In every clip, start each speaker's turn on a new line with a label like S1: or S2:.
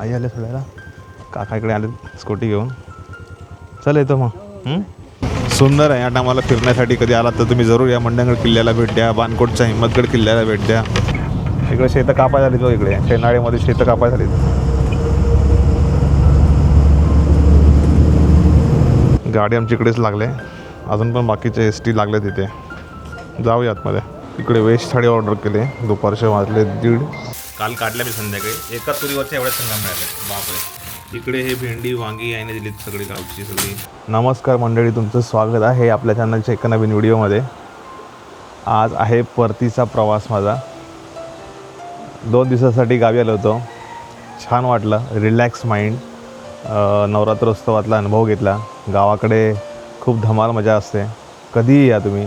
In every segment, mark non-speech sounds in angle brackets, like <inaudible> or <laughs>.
S1: आई आले सोडायला काका इकडे आले स्कूटी घेऊन. चल येतो मग. सुंदर आहे या टायमाला फिरण्यासाठी कधी आलात तर तुम्ही जरूर या. मंडणगड किल्ल्याला भेट द्या बानकोटच्या हिम्मतगड किल्ल्याला भेट द्या. इकडे शेतं कापाय झाली तो इकडे. शेनाळीमध्ये शेतं कापाय झाली गाडी आमच्या इकडेच लागले. अजून पण बाकीचे एस टी लागले तिथे जाऊया आतमध्ये. इकडे वेज थाळी ऑर्डर केले. दुपारचे वाजले दीड. काल काढल्या मी संध्याकाळी. एका तुरीवरच्या एवढ्या संघा मिळाल्या बापरे. इकडे हे भेंडी वांगी याने दिलीत सगळी गावची सगळी. नमस्कार मंडळी तुमचं स्वागत आहे आपल्या चॅनलच्या एका नवीन व्हिडिओमध्ये. आज आहे परतीचा प्रवास माझा. दोन दिवसासाठी गावी आलो होतो. छान वाटलं. रिलॅक्स माइंड नवरात्रोत्सवातला अनुभव घेतला. गावाकडे खूप धमाल मजा असते. कधीही या तुम्ही.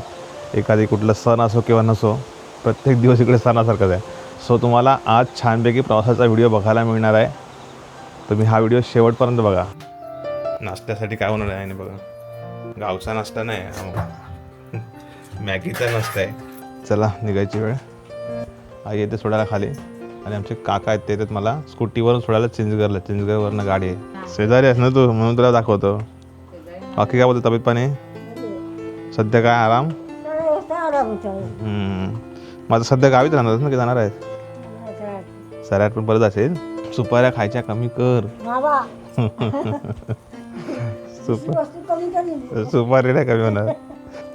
S1: एखादी कुठलं सण असो किंवा नसो. प्रत्येक दिवस इकडे सणासारखंच आहे. सो तुम्हाला आज छानपैकी प्रवासाचा व्हिडिओ बघायला मिळणार आहे. तुम्ही हा व्हिडिओ शेवटपर्यंत बघा. नाश्त्यासाठी काय होणार आहे आणि बघा. गावचा नाश्ता नाही हा. मॅगीचा नाश्ता आहे. चला निघायची वेळ. आई येते सोडायला खाली. आणि आमचे काका आहेत ते येतात मला. स्कूटीवरून सोडायला चिंचगरला चिंचगरवरनं गाडी आहे. शेजारी आहेस ना तू? म्हणून तुला दाखवतो. बाकी काय बोलतो तब्येत पाणी? सध्या काय आराम. माझं सध्या गावीच राहणार ना की जाणार आहेत सराट पण परत असेल. सुपाऱ्या खायच्या कमी कर. <laughs> सुप सुपारी नाही कमी होणार.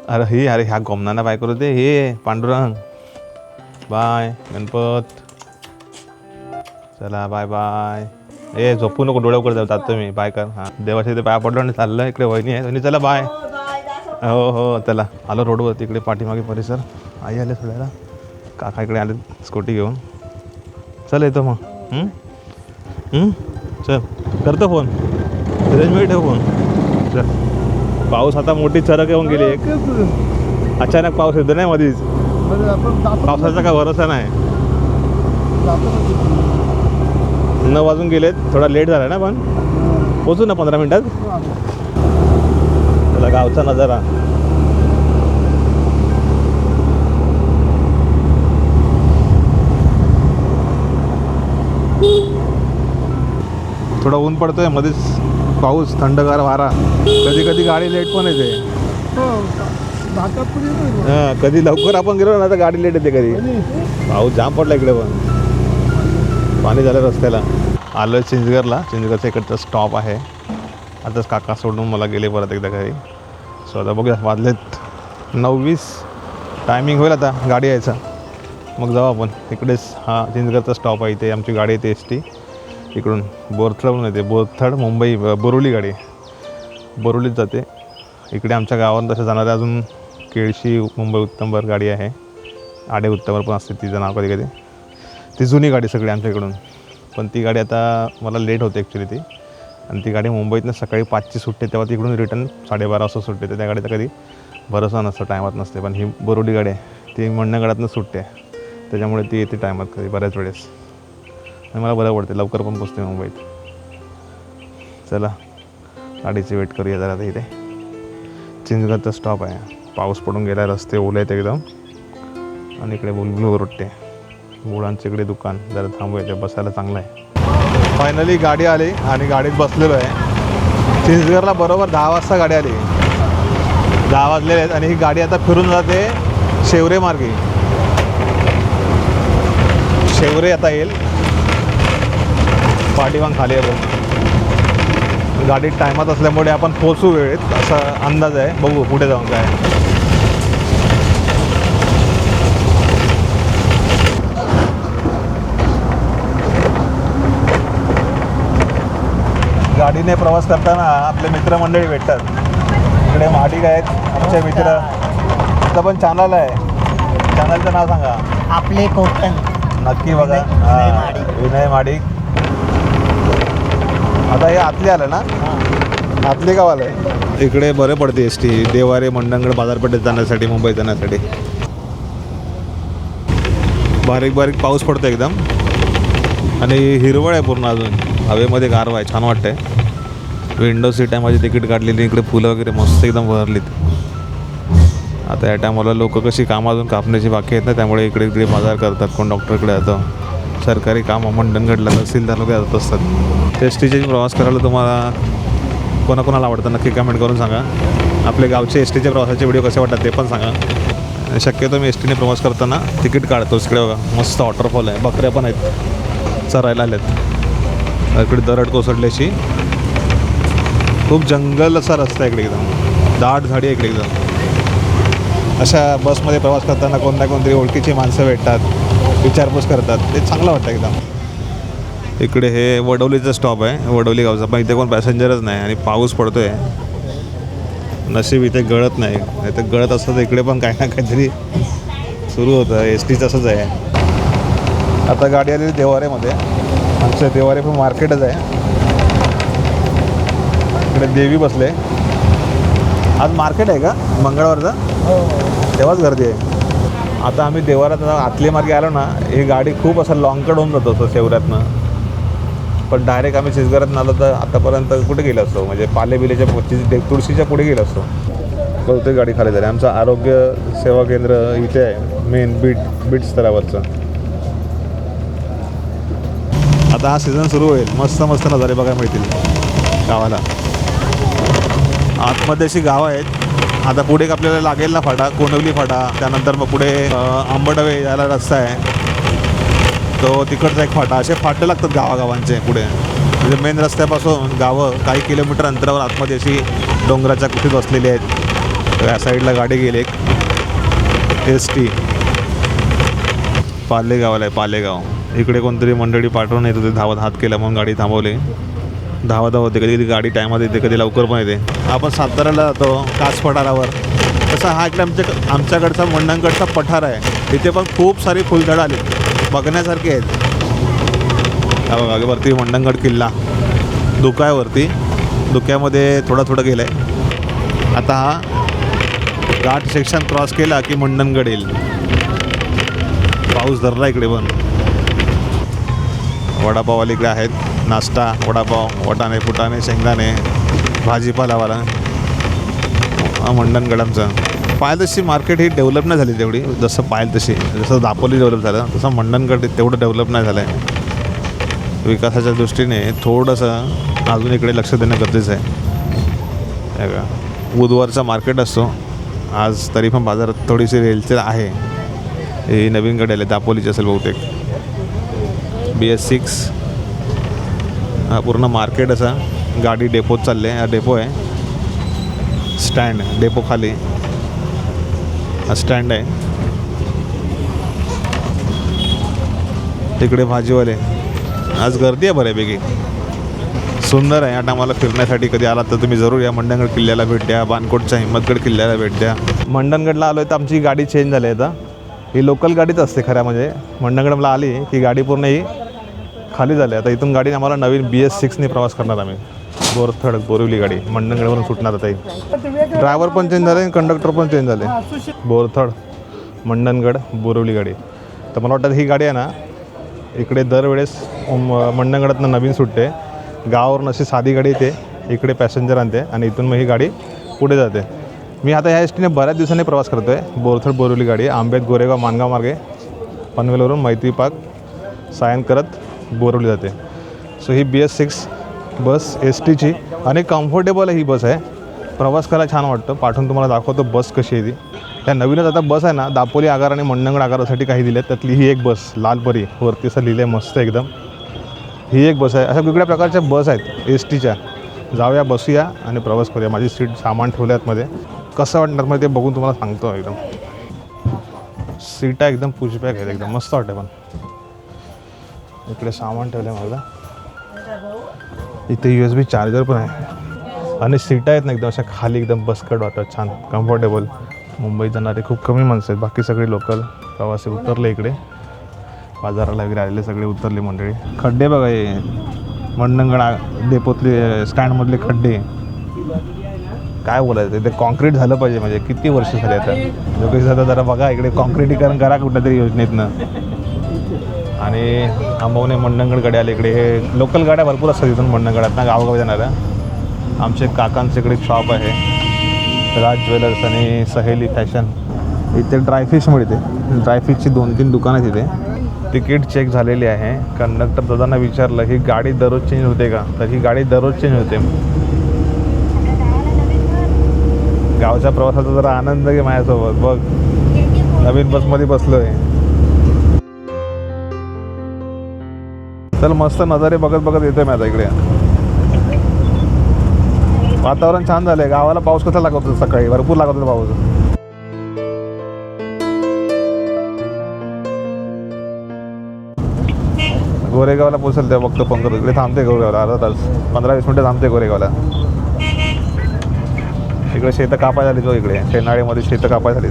S1: अरे ही अरे ह्या गोमनाना बाय करू दे हे पांडुरंग. बाय गणपत. चला बाय बाय. ए झोपू नको डोळे उघड जातात तुम्ही. बाय कर. हां. देवाच्या इथे पाया पडलो आणि चाललं. इकडे वहिनी आहे वहिनी चला बाय. हो हो चला. आलो रोडवर. तिकडे पाठीमागे परिसर. आई आले सोडायला काका इकडे आले स्कूटी घेऊन. चल येतो मग. चल. करतो फोन. रेंजमध्ये ठेव फोन. चल. पाऊस आता मोठी चरक येऊन गेली एक. अचानक पाऊस येतो नाही मधीच. पावसाचा काय भरोसा नाही. नऊ वाजून गेलेत. थोडा लेट झाला ना पण. पोचू ना पंधरा मिनिटात? त्याला गावचा नजारा. थोडा ऊन पडतोय मध्येच पाऊस थंडगार वारा. कधी कधी गाडी लेट पण येते. हां कधी लवकर आपण गेलो ना तर गाडी लेट येते कधी. पाऊस जाम पडला इकडे पण. पाणी झालं रस्त्याला. आलं चिंचगरला चिंचगरचा इकडचा स्टॉप आहे. आताच काका सोडून मला गेले परत एकदा घरी. सो आता बघूया वाजलेत नऊ टायमिंग होईल आता गाडी यायचा. मग जाऊ आपण. इकडेच हा चिंचगडचा स्टॉप आहे इथे आमची गाडी येते एस टी इकडून बोरथडहून येते. बोरथळ मुंबई ब- गाडी. बोरिवलीत जाते. इकडे आमच्या गावात तसं जाणारे अजून केळशी मुंबई उत्तमभर गाडी आहे. आडे उत्तमभर पण असते तिचं नाव कधी कधी ती जुनी गाडी सगळी आमच्या इकडून. पण ती गाडी आता मला लेट होते ॲक्च्युली ती. आणि ती गाडी मुंबईतनं सकाळी पाचची सुटते तेव्हा तिकडून रिटर्न साडेबारा वाजता सुटते. तर त्या गाडीचा कधी भरोसा नसतो टायमात नसते. पण ही बोरोली गाडी आहे. ती मंडणगडातनं सुटते. त्याच्यामुळे ती येते टायमात कधी बऱ्याच वेळेस. आणि मला बरं पडते लवकर पण पोचते मुंबईत. चला गाडीची वेट करूया जरा आता इथे. चिंचगडचा स्टॉप आहे. पाऊस पडून गेला रस्ते ओले आहेत एकदम. आणि इकडे बुलबुल रोडते मुळांचे इकडे दुकान. जरा थांबूया बसायला चांगलं आहे. फायनली गाडी आली आणि गाडीत बसलेलो आहे. चिंचगडला बरोबर दहा वाजता गाडी आली. दहा वाजलेले आहेत आणि ही गाडी आता फिरून जाते शेवरे मार्गे. शेवरे आता येईल. पाठीवांग खाली आहे बघ. गाडी टायमात असल्यामुळे आपण पोचू वेळेत. असा अंदाज आहे. बघू पुढे जाऊन काय. गाडीने प्रवास करताना आपले मित्रमंडळी भेटतात. इकडे महाडिक आहेत? आमचे मित्र. आता पण चॅनल आहे. चॅनलचं नाव सांगा.
S2: आपले कोकण.
S1: नक्की बघा.
S2: विनय
S1: माडिक आता हे आतले आलं ना? आतले गाव आलं इकडे बरं पडते एस टी देवारे मंडणगड बाजारपेठेत जाण्यासाठी मुंबईत जाण्यासाठी. बारीक बारीक पाऊस पडतो एकदम. आणि हिरवळ आहे पूर्ण अजून. हवेमध्ये गारवा आहे छान वाटतंय. विंडो सीट आहे माझी तिकीट काढलेली इकडे फुलं वगैरे मस्त एकदम भरलीत. आता या टायमाला लोक कशी कामं अजून कापण्याची बाकी आहेत ना त्यामुळे इकडे इकडे बाजार करतात कोण डॉक्टरकडे जातं. सरकारी कामं मंडणगडला तहसीलदार लोक जात असतात. एस टीचे प्रवास करायला तुम्हाला कोणाकोणाला आवडतं? नक्की कमेंट करून सांगा. आपले गावचे एस टीच्या प्रवासाचे व्हिडिओ कसे वाटतात ते पण सांगा. शक्यतो मी एस टीने प्रवास करताना तिकीट काढतो इकडे बघा मस्त वॉटरफॉल आहे. बकऱ्या पण आहेत. चरायला आल्यात. इकडे दरड कोसळल्याची खूप जंगल असा रस्ता आहे इकडे एकदम. दाट झाडी आहे इकडे एकदम. अशा बसमध्ये प्रवास करताना कोणत्या कोणतरी ओळखीची माणसं भेटतात. विचारपूस करतात. ते चांगलं वाटतं एकदम. इकडे हे वडवलीचं स्टॉप आहे. वडवली गावचा. पण इथे कोण पॅसेंजरच नाही आणि पाऊस पडतो आहे नशीब इथे गळत नाही. नाही तर गळत असतं तर इकडे पण काही ना काहीतरी सुरू होतं. एस टीचं असंच आहे. आता गाडी आलेली देवारेमध्ये. आमचं देवारे पण मार्केटच आहे. इकडे देवी बसले. आज मार्केट आहे का? मंगळवारचं? तेव्हाच गर्दी आहे. आता आम्ही देवारात आतले मार्गे आलो ना ही गाडी खूप असं लॉंगकड होऊन जातो असं शेवऱ्यातनं. पण डायरेक्ट आम्ही चिसगरात आलो तर आतापर्यंत कुठे गेलो असतो? म्हणजे पालेबिलेच्या पुढची तुळशीच्या पुढे गेलो असतो. बहुतेक गाडी खाली झाली. आमचं आरोग्य सेवा केंद्र इथे आहे मेन बीट बीट स्तरावरचं. आता हा सीझन सुरू होईल. मस्त मस्त नजारे बघायला मिळतील गावाला. आतमध्ये अशी गावं आहेत आता पुढे एक आपल्याला लागेल ना फाटा कोंडवली फाटा. त्यानंतर मग पुढे आंबडवे याला रस्ता आहे. तो तिकडचा एक फाटा. असे फाटे लागतात गावागावांचे पुढे. म्हणजे मेन रस्त्यापासून गावं काही किलोमीटर अंतरावर आतमध्ये अशी डोंगराच्या कुठे बसलेली आहेत. या साईडला गाडी गेली एक. एस टी पालेगावला आहे पालेगाव. इकडे कोणतरी मंडळी पाठवून येत होते धावत हात केला म्हणून गाडी थांबवली. धावा धाव होते कधी कधी गाडी टायमात येते कधी लवकर पण येते. आपण साताऱ्याला जातो कास पठारावर तसा हा इकडे आमच्या आमच्याकडचा मंडणगडचा पठार आहे. इथे पण खूप सारी फुलझाडं आली. बघण्यासारखी आहेत. बघा वरती मंडणगड किल्ला. धुका आहे वरती धुक्यामध्ये थोडं थोडं गेलं आहे आता हा घाट सेक्शन क्रॉस केला की मंडणगड येईल. पाऊस धरला इकडे पण. वडापाववाले इकडे आहेत. नाश्ता वडापाव वटाणे फुटाणे शेंगदाणे भाजीपालावाला हा मंडणगड आमचं पायल तशी मार्केट ही डेव्हलप नाही झाली तेवढी. जसं पायल तशी जसं दापोली डेव्हलप झालं तसं मंडणगड तेवढं डेव्हलप नाही झालं आहे विकासाच्या दृष्टीने थोडंसं अजून इकडे लक्ष देणं गरजेचं आहे. का बुधवारचा मार्केट असतो. आज तरी पण बाजारात थोडीशी रेलचेल आहे. ही नवीन गाडी आहे दापोलीची असेल बहुतेक. बी एस सिक्स हा पूर्ण मार्केट असा गाडी डेपोत चालले हा डेपो आहे. स्टँड डेपो खाली. हा स्टँड आहे. तिकडे भाजीवाले. आज गर्दी आहे बऱ्यापैकी. सुंदर आहे. आता आम्हाला फिरण्यासाठी कधी आलात तर तुम्ही जरूर या. मंडणगड किल्ल्याला भेट द्या. बानकोटच्या हिंमतगड किल्ल्याला भेट द्या. मंडणगडला आलो आहे तर आमची गाडी चेंज झाली आहे आता. ही लोकल गाडीच असते खऱ्या म्हणजे. मंडणगडला आली की गाडी पूर्ण ही खाली झाले. आता इथून गाडी आम्हाला नवीन बी एस सिक्सने प्रवास करणार आम्ही. बोरथड बोरिवली गाडी. मंडणगडवरून सुटणार आता ड्रायव्हर पण चेंज झाले कंडक्टर पण चेंज झाले. बोरथड मंडणगड बोरिवली गाडी. तर मला वाटतं ही गाडी आहे ना इकडे दरवेळेस मंडणगडातनं नवीन सुटते. गावावरून अशी साधी गाडी येते. इकडे पॅसेंजर आणते आणि इथून मग ही गाडी पुढे जाते. मी आता ह्या एस टीने बऱ्याच दिवसांनी प्रवास करतो आहे बोरथड बोरिवली गाडी. आंबेत गोरेगाव मानगाव मार्गे. पनवेलवरून मैत्री पार्क. सायन करत. बोरवली जाते. सो ही B S six bus S टीची आणि कम्फर्टेबल ही बस आहे. प्रवास करायला छान वाटतं. पाठवून तुम्हाला दाखवतो बस कशी आहे ती. त्या नवीनच आता बस आहे ना दापोली आगार आणि मंडणगड आगारासाठी काही दिले त्यातली ही एक बस लालपरी वरती असं लिहिलं आहे मस्त एकदम. ही एक बस आहे. अशा वेगवेगळ्या प्रकारच्या बस आहेत एस टीच्या जाऊया बसूया आणि प्रवास करूया. माझी सीट सामान ठेवल्या मध्ये. कसं वाटणार मग ते बघून तुम्हाला सांगतो एकदम. सीटा एकदम पुशबॅक आहेत एकदम. मस्त वाटतं पण. इकडे सामान ठेवलं आहे माझं. इथे यू एस बी चार्जर पण आहे. आणि सीटा आहेत ना एकदम अशा खाली एकदम बसकट वाटतात छान कम्फर्टेबल मुंबईत जाणारे खूप कमी माणसं आहेत. बाकी सगळे लोकल प्रवासी उतरले इकडे. बाजाराला वगैरे आलेले सगळे उतरले मंडळी. खड्डे बघा हे. मंडणगडा डेपोतले स्टँडमधले खड्डे. काय बोलायचं? ते कॉन्क्रीट झालं पाहिजे. म्हणजे किती वर्ष झाले आता? लोकेश दादा जरा बघा इकडे कॉन्क्रिटीकरण करा कुठल्या तरी योजनेतनं. आणि आंबवणे मंडणगड गाडी आले इकडे. हे लोकल गाड्या भरपूर असतात इथून मंडणगडात. ना गावगावी जाणाऱ्या. आमचे काकांचे इकडे शॉप आहे. राज ज्वेलर्स आणि सहेली फॅशन. इथे ड्रायफिश मिळते. ड्रायफिशची दोन तीन दुकानं आहेत इथे. तिकीट चेक झालेली आहे. कंडक्टर दादांना विचारलं ही गाडी दररोज चेंज होते का? तर ही गाडी दररोज चेंज होते. गावच्या प्रवासाचा जरा आनंद घे माझ्यासोबत. बघ. नवीन बसमध्ये बसलो आहे चल मस्त नजारे बघत बघत येतोय मी आता इकडे. वातावरण छान झालंय. गावाला पाऊस कसा लागत होता सकाळी? भरपूर लागत होता पाऊस. गोरेगावला पोचल त्या बघतो पंकज इकडे थांबते गोरेगावला. अर्धा तास. पंधरा वीस मिनटं थांबते गोरेगावला. इकडे शेतं कापाय झाली तो इकडे. शेनाळीमध्ये शेतं कापाय झाली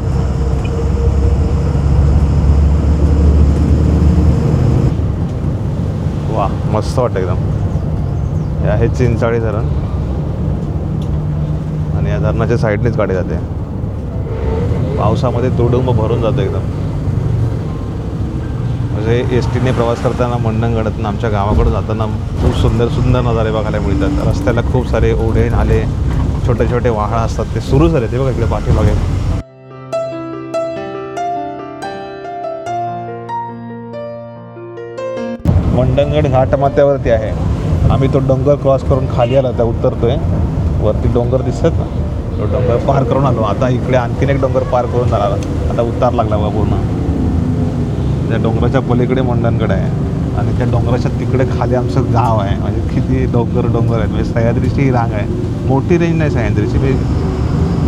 S1: मस्त वाटतं एकदम. हे आहे चिंचाळी धरण. आणि या धरणाच्या साईडनेच गाडी जाते. पावसामध्ये तुडुंब भरून जातं एकदम. म्हणजे एस टीने प्रवास करताना मंडणगडातून आमच्या गावाकडे जाताना खूप सुंदर सुंदर नजारे बघायला मिळतात. रस्त्याला खूप सारे ओढे नाले छोटे छोटे वाहळ असतात. ते सुरू झाले ते बघा इकडे पाठीमागे. मंडणगड घाटमाथ्यावरती आहे. आम्ही तो डोंगर क्रॉस करून खाली आला आता उतरतोय. वरती डोंगर दिसत. ना तो डोंगर पार करून आलो. आता इकडे आणखीन एक डोंगर पार करून आला आता उतार लागला बा पूर्ण. त्या डोंगराच्या पलीकडे मंडणगड आहे. आणि त्या डोंगराच्या तिकडे खाली आमचं गाव आहे. म्हणजे किती डोंगर डोंगर आहेत. म्हणजे सह्याद्रीची ही रांग आहे. मोठी रेंज नाही सह्याद्रीची. मी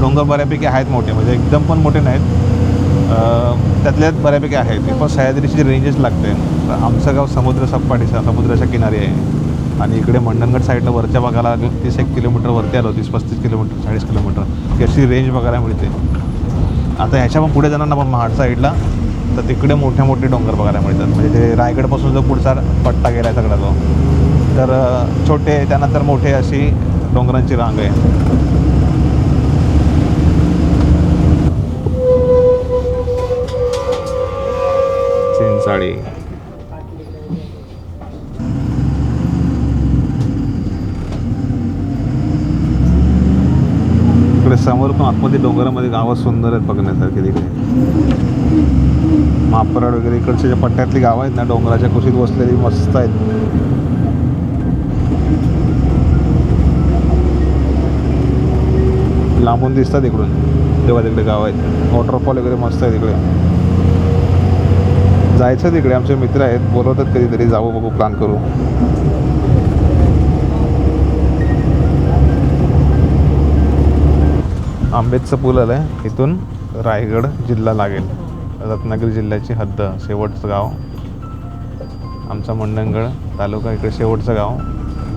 S1: डोंगर बऱ्यापैकी आहेत मोठे. म्हणजे एकदम पण मोठे नाहीत. त्यातल्याच त्यातल्यात बऱ्यापैकी आहेत. पण सह्याद्रीची रेंजच लागते. आमचं गाव समुद्र सपाटीचा समुद्राच्या किनारी आहे. आणि इकडे मंडणगड साईडला वरच्या भागाला तीस एक किलोमीटर वरती आलो तीस पस्तीस किलोमीटर चाळीस किलोमीटर. ही अशी रेंज बघायला मिळते. आता ह्याच्या पण पुढे जाणार ना पण महाड साईडला तर तिकडे मोठे मोठे डोंगर बघायला मिळतात. म्हणजे ते रायगडपासून जो पुढचा पट्टा गेला आहे सगळा तो. तर छोटे त्यानंतर मोठे अशी डोंगरांची रांग आहे. चिंचाळी. समोर पण आतमध्ये डोंगरामध्ये गावं सुंदर आहेत बघण्यासारखी तिकडे. मापराड वगैरे इकडच्या ज्या पट्ट्यातली गावं आहेत ना डोंगराच्या कुशीत बसलेली मस्त आहेत. लांबून दिसतात इकडून. तेव्हा तिकडे गाव आहेत. वॉटरफॉल वगैरे मस्त आहे तिकडे जायचं तिकडे. आमचे मित्र आहेत. बोलवतात कधीतरी जाऊ बघू प्लॅन करू. आंबेडचं पूल आलं आहे. इथून रायगड जिल्हा लागेल. रत्नागिरी जिल्ह्याची हद्द शेवटचं गाव. आमचा मंडणगड तालुका इकडे शेवटचं गाव.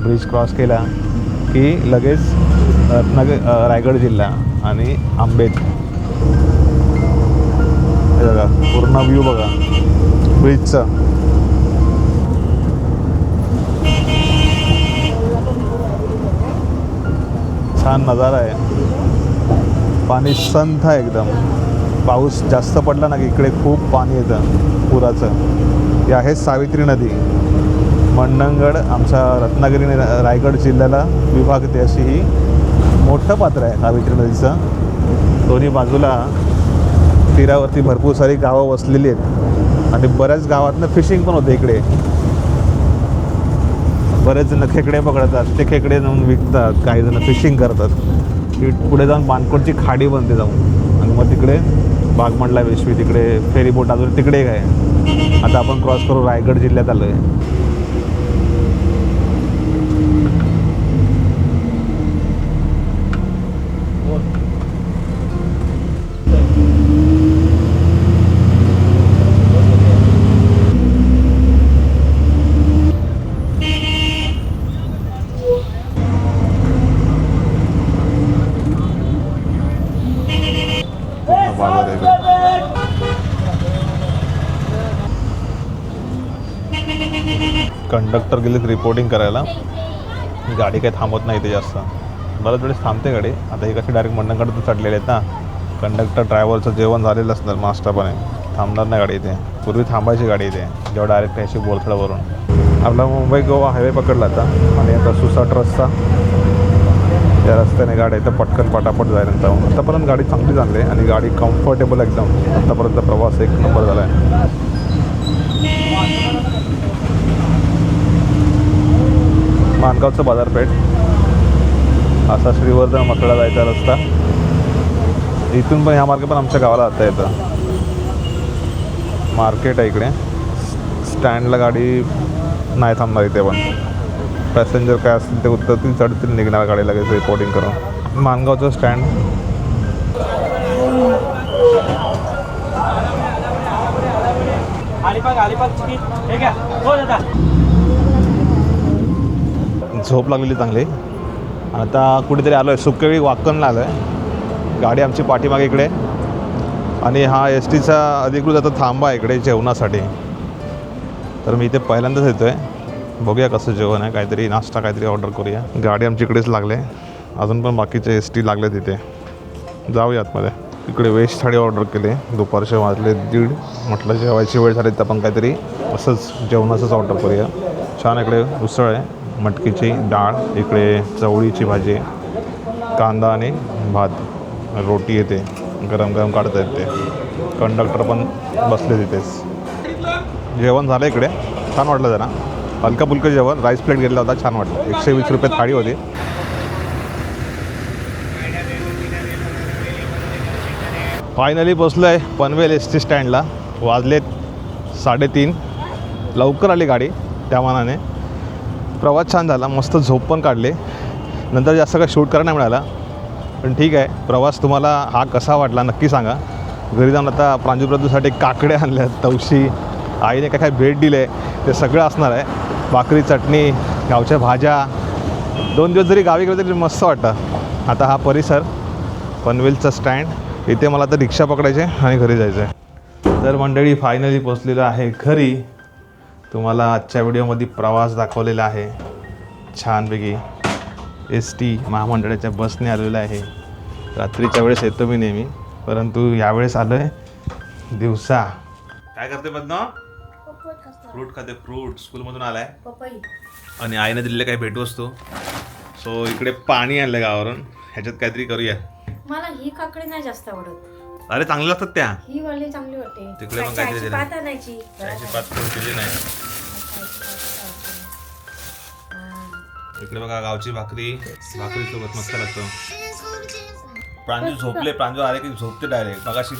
S1: ब्रिज क्रॉस केला की लगेच रत्नागिरी रायगड जिल्हा आणि आंबेत. हे बघा पूर्ण व्ह्यू बघा. ब्रिजचा छान नजारा आहे. पाणी संथ आहे एकदम. पाऊस जास्त पडला ना की इकडे खूप पाणी येतं पुराचं. हे आहे सावित्री नदी. मंडणगड आमच्या रत्नागिरी रायगड जिल्ह्याला विभागते अशी ही मोठं पात्र आहे सावित्री नदीचं. दोन्ही बाजूला तीरावरती भरपूर सारी गावं वसलेली आहेत. आणि बऱ्याच गावातनं फिशिंग पण होते इकडे. बरेच जण खेकडे पकडतात ते खेकडे जाऊन विकतात काही जण फिशिंग करतात. की पुढे जाऊन बानकोटची खाडी बनते जाऊन. आणि मग तिकडे बागमंडला वेशवी तिकडे फेरीबोट अजून तिकडे काय आता आपण क्रॉस करू रायगड जिल्ह्यात आलो आहे पूर्ण बाजार आहे इकडे. कंडक्टर गेलेत रिपोर्टिंग करायला. गाडी काही थांबत नाही ते जास्त. बऱ्याच वेळेस थांबते गाडी. आता हे कशी डायरेक्ट मंडणकडे चढलेले आहेत ना. कंडक्टर ड्रायव्हरचं जेवण झालेलं असणार मास्टरपणे थांबणार नाही गाडी इथे. पूर्वी थांबायची गाडी इथे. जेव्हा डायरेक्ट यायची बोरथळावरून. आपला मुंबई गोवा हायवे पकडला आता. आणि आता सुसाट रस्ता. त्या रस्त्याने गाडी तर पटकन पटापट जायला जाऊन आतापर्यंत गाडी चांगली चालली. आहे आणि गाडी कम्फर्टेबल एकदम. आतापर्यंत प्रवास एक नंबर झाला आहे माणगावचं बाजारपेठ. असा श्रीवर्धन मकडा जायचा रस्ता. इथून पण ह्या मार्गे पण आमच्या गावाला जाता येतं. मार्केट आहे इकडे. स्टँडला गाडी नाही थांबणार इथे पण. पॅसेंजर काय असतील ते उतरतील चढतील निघणार गाडी लगेच रिपोर्टिंग करून. माणगावचं स्टँड.
S2: अलिबाग अलिबाग
S1: झोप लागलेली चांगली. आणि आता कुठेतरी आलो आहे सुकेळी वाकणला आलो आहे गाडी आमची पाठीमागे इकडे. आणि हा एस टीचा अधिकृत आता थांबा आहे इकडे जेवणासाठी. तर मी इथे पहिल्यांदाच येतो आहे बघूया कसं जेवण आहे. काहीतरी नाश्ता काहीतरी ऑर्डर करूया. गाडी आमची इकडेच लागले. अजून पण बाकीचे एस टी लागले तिथे. जाऊया आतमध्ये इकडे वेज थाळी ऑर्डर केली. दुपारचे वाजले दीड. म्हटलं जेवायची वेळ झाली तर आपण काहीतरी असंच जेवणाचंच ऑर्डर करूया. छान इकडे उसळ आहे. मटकीची डाळ इकडे चवळीची भाजी कांदा आणि भात. रोटी येते गरम गरम काढता येते. कंडक्टर पण बसले तिथेच. जेवण झालं इकडे. छान वाटलं जरा. हलका फुलकं जेवण. राईस प्लेट घेतला होता. छान वाटलं. एकशे वीस रुपये थाळी होती. फायनली बसलो आहे पनवेल एस टी स्टँडला. वाजलेत साडेतीन. लवकर आली गाडी त्या मानाने. प्रवास छान झाला मस्त झोप पण काढले. नंतर जास्त काय शूट करायला नाही मिळाला. पण ठीक आहे प्रवास तुम्हाला हा कसा वाटला नक्की सांगा. घरी जाऊन आता प्रांजूप्रदूसाठी काकडे आणल्या तवशी आईने काय काय भेट दिले ते सगळं असणार आहे. भाकरी चटणी गावच्या भाज्या. दोन दिवस जरी गावी गेलं तरी मस्त वाटतं. आता हा परिसर पनवेलचा स्टँड इथे मला आता रिक्षा पकडायचे आणि घरी जायचं आहे तर मंडळी फायनली पोचलेलं आहे घरी. तुम्हाला आजच्या व्हिडिओमध्ये प्रवास दाखवलेला आहे. छानपैकी एस टी महामंडळाच्या बसने आलेलं आहे. रात्रीच्या वेळेस येतो मी नेहमी परंतु यावेळेस आलो आहे दिवसा. काय करते बदना? फ्रूट खाते फ्रूट. स्कूलमधून आलाय. आणि आईने दिलेले काही भेटवस्तू. सो इकडे पाणी आणलं गावावरून. ह्याच्यात काहीतरी करूया.
S3: मला ही काकडी नाही जास्त आवडत.
S1: अरे चांगले लागतात त्या.
S3: ही वाली चांगली वाटते.
S1: तिकडे पण
S3: काय-
S1: काहीतरी दिलं.
S3: पात आणायची.
S1: त्याची पात करून दिली नाही. इकडे बघा गावची भाकरी. भाकरी सोबत मस्त लागतो. प्रांजू झोपले. प्रांजू आले की झोपते डायरेक्ट मगाशी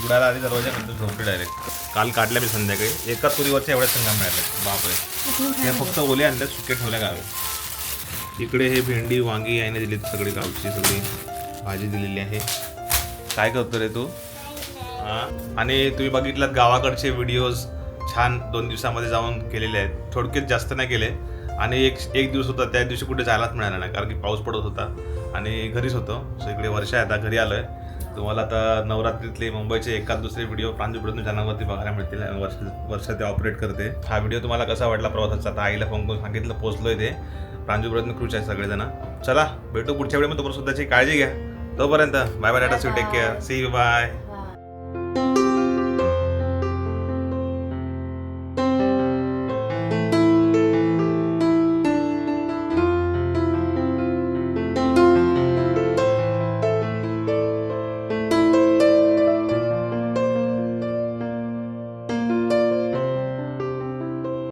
S1: बुडाला आली दरवाजा नंतर झोपले डायरेक्ट काल काढल्या मी संध्याकाळी. एकाच तुरीवरच्या एवढ्या संघा मिळाल्या बापरे. हे फक्त ओले आणले सुके ठेवल्या गावे. इकडे हे भेंडी वांगी याने दिली सगळी गावची सगळी. भाजी दिलेली आहे. काय करतो रे तू? आणि तुम्ही बघितलात गावाकडचे व्हिडिओज छान दोन दिवसामध्ये जाऊन केलेले आहेत. थोडक्यात जास्त नाही केले. आणि एक एक दिवस होता त्या दिवशी कुठे जायलाच मिळाला नाही कारण की पाऊस पडत होता. आणि घरीच होतो. सो इकडे वर्ष आहे आता घरी आलोय. तुम्हाला आता नवरात्रीतले मुंबईचे एकाच दुसरे व्हिडिओ प्रांजू जनावरती चॅनलवरती बघायला मिळतील वर्ष वर्ष ते ऑपरेट करते. हा व्हिडिओ तुम्हाला कसा वाटला प्रवासाचा? आता आईला फोन करून सांगितलं पोहोचलोय ते. प्रांजू क्रूच आहे सगळेजण. चला भेटू पुढच्या वेळी मग तुम्हाला स्वतःची काळजी घ्या. तोपर्यंत bye bye tata take care see you bye